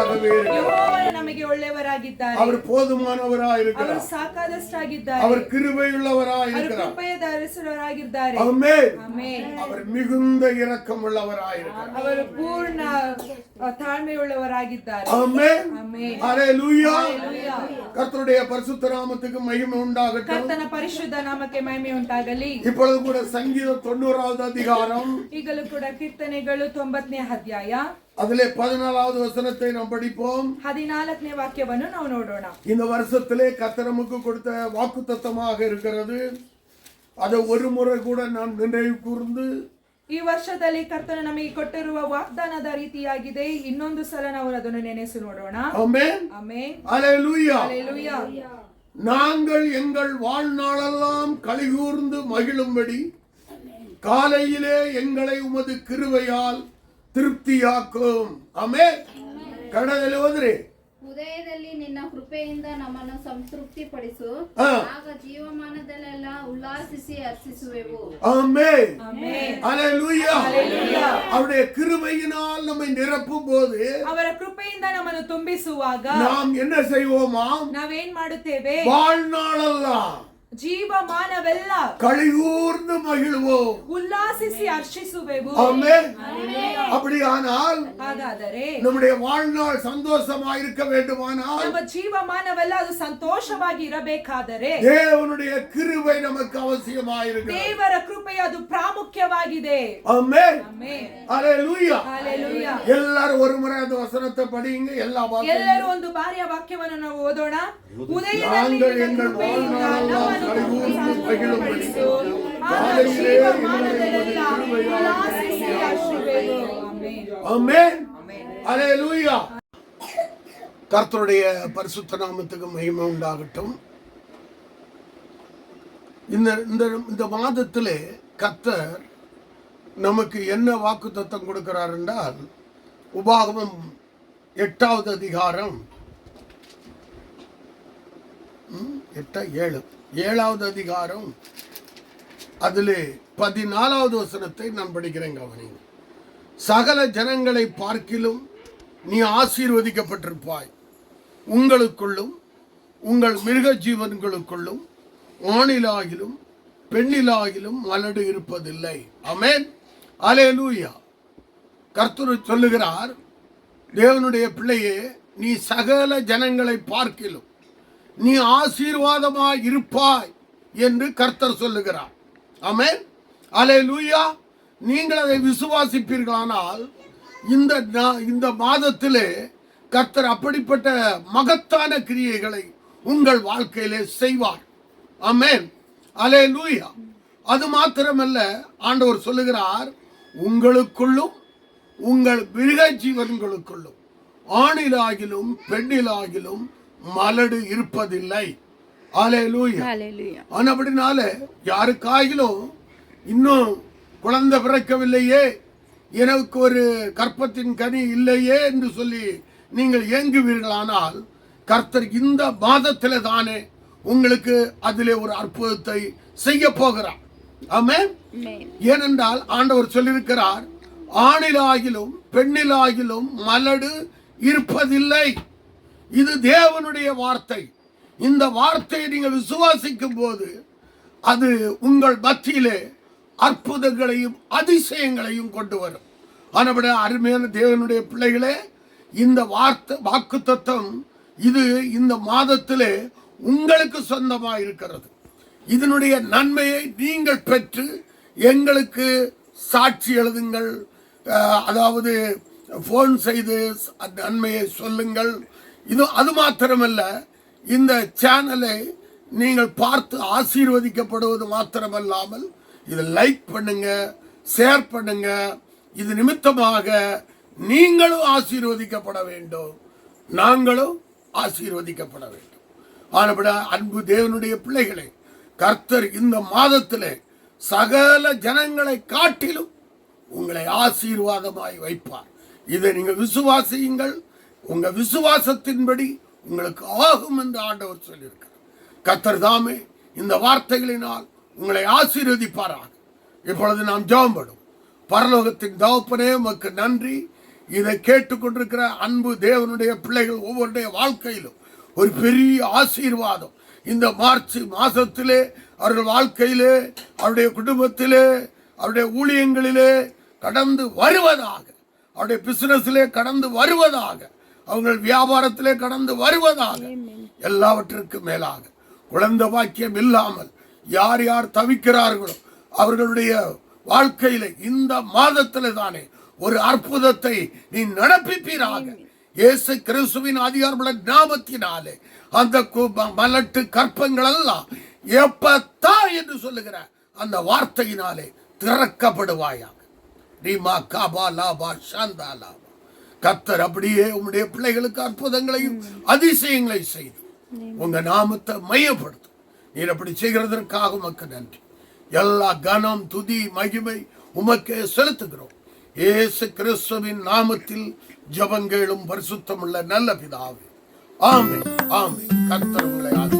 நல்லவராகவே இருக்கிறார் ಯೆಹೋವನು ನಮಗೆ ಒಳ್ಳೆಯವರಾಗಿದ್ದಾರೆ அவர் போதுமானவராய் ಅವರು இருக்கிறார் ಸಾಕಾದಷ್ಟಾಗಿದ್ದಾರೆ அவர் கிருபையுள்ளவராய் ಅವರು இருக்கிறார் ಕೃಪೆಯ ಧರಿಸುವವರಾಗಿದ್ದಾರೆ ஆமே ಆಮೆನ್ அவர் மிகுந்த இரக்கம் உள்ளவராய் இருக்கிறார் ಅವರು ಪೂರ್ಣ ಅ, ತಾಳ್ಮೆಯುಳ್ಳವರಾಗಿದ್ದಾರೆ ஆமே ಆಮೆನ್ ஹalleluya ಹಲ್ಲೆಲೂಯಾ. கர்த்தருடைய பரிசுத்த நாமத்துக்கு மகிமை உண்டாகட்டும் ಕರ್ತನ ಪರಿಶುದ್ಧ ನಾಮಕ್ಕೆ ಮಹಿಮೆ ಉಂಟಾಗಲಿ இப்பொழுது கூட சங்கீதம் தொண்ணூறாவது அதிகாரம் ಈಗಲೂ ಕೂಡ ಕೀರ್ತನೆಗಳು ತೊಂಬತ್ತನೇ ಅಧ್ಯಾಯ அதிலே பதினாலாவது வசனத்தை நாம் படிப்போம் ಹದಿನಾಲ್ಕನೇ ವಾಕ್ಯವನ್ನು ನಾವು ನೋಡೋಣ இந்த வருஷத்திலே கர்த்தர் நமக்கு கொடுத்த வாக்குத்தத்தமாக இருக்கிறது அதை ஒரு முறை கூட நாம் நினைவு கூர்ந்து ಈ ವರ್ಷದಲ್ಲಿ ಕರ್ತನು ನಮಗೆ ಕೊಟ್ಟಿರುವ ವಾಗ್ದಾನದ ರೀತಿಯಾಗಿದೆ ಇನ್ನೊಂದು ಸಲ ನಾವು ಅದನ್ನು ನೆನೆಸಿ ನೋಡೋಣ ஆமென் ಆಮೆನ್ ஹalleluya ಹಲ್ಲೆಲೂಯಾ. நாங்கள் எங்கள் வாழ்நாளெல்லாம் கலிகூர்ந்து மகிழும்படி காலையிலே எங்களை உமது கிருபையால் திருப்தியாக்கும் ஆமே ಕನ್ನಡದಲ್ಲಿ ಹೋದ್ರಿ ಉದಯದಲ್ಲಿ ನಿನ್ನ ಕೃಪೆಯಿಂದ ನಮ್ಮನ್ನು ಸಂತೃಪ್ತಿಪಡಿಸು ಹಾ. ಆಗ ಜೀವಮಾನದಲ್ಲೆಲ್ಲ ಉಲ್ಲಾಸಿಸಿ ಹರ್ಷಿಸುವೆವು ஆமே ಆಮೆನ್ ஹalleluya அவருடைய கிருபையினால் நம்மை நிரப்பும் போது ಅವರ ಕೃಪೆಯಿಂದ ನಮ್ಮನ್ನು ತುಂಬಿಸುವಾಗ நாம் என்ன செய்வோமாம் ನಾವೇನ್ ಮಾಡುತ್ತೇವೆ வாழ்நாளெல்லாம் ಜೀವಮಾನವೆಲ್ಲ கழிகூர்ந்து மகிழ்வோம் ಉಲ್ಲಾಸಿಸಿ ಹರ್ಷಿಸುವೆವು ஆமே அப்படியானால் ಹಾಗಾದರೆ நம்முடைய வாழ்நாள் சந்தோஷமா இருக்க வேண்டுமானால் ನಮ್ಮ ಜೀವಮಾನವೆಲ್ಲ ಅದು ಸಂತೋಷವಾಗಿ ಇರಬೇಕಾದರೆ தேவனுடைய கிருபை நமக்கு அவசியமாயிருக்கு ದೇವರ ಕೃಪೆ ಅದು ಪ್ರಾಮುಖ್ಯವಾಗಿದೆ ஆமே ಆಮೆನ್. ஹalleluya ಹಲ್ಲೆಲೂಯಾ. எல்லாரும் ஒரு முறை அந்த வசனத்தை படிங்க எல்லா வார்த்தையும் ಎಲ್ಲರೂ ಒಂದು ಬಾರಿಯ ವಾಕ್ಯವನ್ನು ನಾವು ಓದೋಣ ಉದಯದಲ್ಲಿ கர்த்தருடைய பரிசுத்த நாமத்துக்கு மகிமை உண்டாகட்டும். இந்த இந்த இந்த மாதத்திலே கர்த்தர் நமக்கு என்ன வாக்கு தத்தம் கொடுக்கிறார் என்றால் உபாகமம் எட்டாவது அதிகாரம். எட்டா ஏழு. ஏழாவது அதிகாரம் அதில் பதினாலாவது வசனத்தை நான் படிக்கிறேன் கவனிங்க சகல ஜனங்களை பார்க்கிலும் நீ ஆசீர்வதிக்கப்பட்டிருப்பாய். உங்களுக்குள்ளும் உங்கள் மிருக ஜீவன்களுக்குள்ளும் ஆணிலாகிலும் பெண்ணிலாகிலும் மலடு இருப்பதில்லை. அமேன் அலே லூயா கர்த்தர் சொல்லுகிறார் தேவனுடைய பிள்ளையே நீ சகல ஜனங்களை பார்க்கிலும் நீ ஆசீர்வாதமாய் இருப்பாய் என்று கர்த்தர் சொல்லுகிறார். ஆமேன். அலே லூயா நீங்கள் அதை விசுவாசிப்பீர்களானால் இந்த நா- இந்த மாதத்திலே கர்த்தர் அப்படிப்பட்ட மகத்தான கிரியைகளை உங்கள் வாழ்க்கையிலே செய்வார். ஆமேன். அலே லூயா அது மாத்திரமல்ல ஆண்டவர் சொல்லுகிறார் உங்களுக்குள்ளும் உங்கள் மிருக ஜீவன்களுக்குள்ளும் ஆணிலாகிலும் பெண்ணிலாகிலும் மலடு இருப்பதில்லை. ஆனபடினால யாருக்காகிலும் இன்னும் குழந்தை பிறக்கவில்லையே எனக்கு ஒரு கற்பத்தின் கனி இல்லையே என்று சொல்லி நீங்கள் ஏங்குவீர்களானால் கர்த்தர் இந்த மாதத்திலே தானே உங்களுக்கு அதிலே ஒரு அற்புதத்தை செய்ய போகிறார். ஆமென். ஏனென்றால் ஆண்டவர் சொல்லியிருக்கிறார் ஆணிலாகிலும் பெண்ணிலாகிலும் மலடு இருப்பதில்லை. இது தேவனுடைய வார்த்தை. இந்த வார்த்தையை நீங்கள் விசுவாசிக்கும் போது அது உங்கள் மத்தியிலே அற்புதங்களையும் அதிசயங்களையும் கொண்டு வரும். ஆனபடி அருமையான தேவனுடைய பிள்ளைகளே இந்த வார்த்தை வாக்கு தத்துவம் இது இந்த மாதத்திலே உங்களுக்கு சொந்தமாக இருக்கிறது இதனுடைய நன்மையை நீங்கள் பெற்று எங்களுக்கு சாட்சி எழுதுங்கள். அதாவது ஃபோன் செய்து அந்த நன்மையை சொல்லுங்கள். இது அது மாத்திரமல்ல இந்த சேனலை நீங்கள் பார்த்து ஆசீர்வதிக்கப்படுவது மாத்திரமல்லாமல் இதை லைக் பண்ணுங்க ஷேர் பண்ணுங்க. இது நிமித்தமாக நீங்களும் ஆசீர்வதிக்கப்பட வேண்டும். நாங்களும் ஆசீர்வதிக்கப்பட வேண்டும். ஆனபட அன்பு தேவனுடைய பிள்ளைகளை கர்த்தர் இந்த மாதத்தில் சகல ஜனங்களை காட்டிலும் உங்களை ஆசீர்வாதமாய் வைப்பார். இதை நீங்கள் விசுவாசியுங்கள் உங்க விசுவாசத்தின்படி உங்களுக்கு ஆகும் என்று ஆண்டவர் சொல்லியிருக்கிறார். கத்தர் தாமே இந்த வார்த்தைகளினால் உங்களை ஆசீர்வதிப்பாராக. இப்பொழுது நாம் ஜெபம் பரலோகத்தின் தவப்பனே உமக்கு நன்றி. இதை கேட்டுக்கொண்டிருக்கிற அன்பு தேவனுடைய பிள்ளைகள் ஒவ்வொருடைய வாழ்க்கையிலும் ஒரு பெரிய ஆசீர்வாதம். இந்த மார்ச் மாதத்திலே அவர்கள் வாழ்க்கையிலே அவருடைய குடும்பத்திலே அவருடைய ஊழியங்களிலே கடந்து வருவதாக அவருடைய பிசினஸிலே கடந்து வருவதாக அவங்கள் வியாபாரத்திலே கடந்து வருவதாக எல்லாவற்றிற்கும் மேலாக. குழந்தை பாக்கியம் இல்லாமல் யார் யார் தவிக்கிறார்களோ அவர்களுடைய வாழ்க்கையில இந்த மாதத்திலே தானே ஒரு அற்புதத்தை நீ நடப்பிப்பீராக. இயேசு கிறிஸ்துவின் அதிகாரமுள்ள நாமத்தினாலே அந்த ம- மலட்டு கற்பங்கள் எல்லாம் எப்பத்தா என்று சொல்லுகிற அந்த வார்த்தையினாலே திறக்கப்படுவாயாக. ரீமா காபா லாபா சாந்தா லாபா. கத்தர் அப்படியே உம்முடைய பிள்ளைகளுக்கு அற்புதங்களையும் அதிசயங்களை செய்து. உங்க நாமத்தை மையப்படுத்தும் நீர் அப்படி செய்கிறதற்காக உமக்கு நன்றி. எல்லா கனம் துதி மகிமை உமக்கே செலுத்துகிறோம். இயேசு கிறிஸ்துவின் நாமத்தில் ஜபங்களும் பரிசுத்தமுள்ள நல்ல பிதாவே. ஆமென் ஆமென். கர்த்தர் உங்களை.